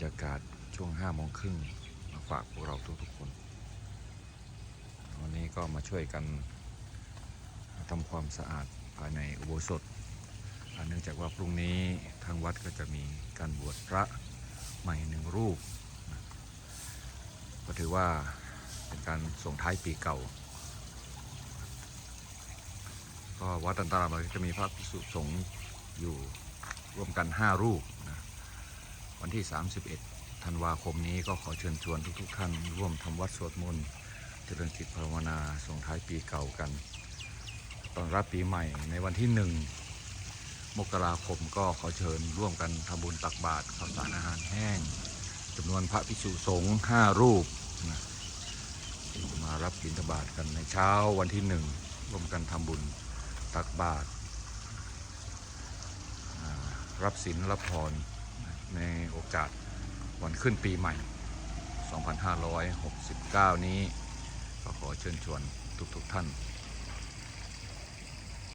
รยากาศช่วงห้าโมงครึ่งมาฝากพวกเราทุกๆคน วันนี้ก็มาช่วยกันทำความสะอาดภายในอุโบสถเนื่องจากว่าพรุ่งนี้ทางวัดก็จะมีการบวชพระใหม่หนึ่งรูป ก็ถือว่าเป็นการส่งท้ายปีเก่า ก็วัดตันตารามเราจะมีพระภิกษุสงฆ์อยู่ร่วมกัน 5 รูป วันที่ 31 ธันวาคมนี้ก็ขอเชิญชวนทุกๆท่านร่วมทำวัดสวดมนต์เจริญจิตภาวนาส่งท้ายปีเก่ากันตอนรับปีใหม่ในวันที่ 1 มกราคมก็ขอเชิญร่วมกันทำบุญตักบาตรข้าวสารอาหารแห้งจำนวนพระภิกษุสงฆ์5รูปนะมารับบิณฑบาตกันในเช้าวันที่หนึ่งร่วมกันทำบุญตักบาตรรับศีลรับพร ในโอกาสวันขึ้นปีใหม่ 2569 นี้ ก็ขอเชิญชวนทุกๆท่าน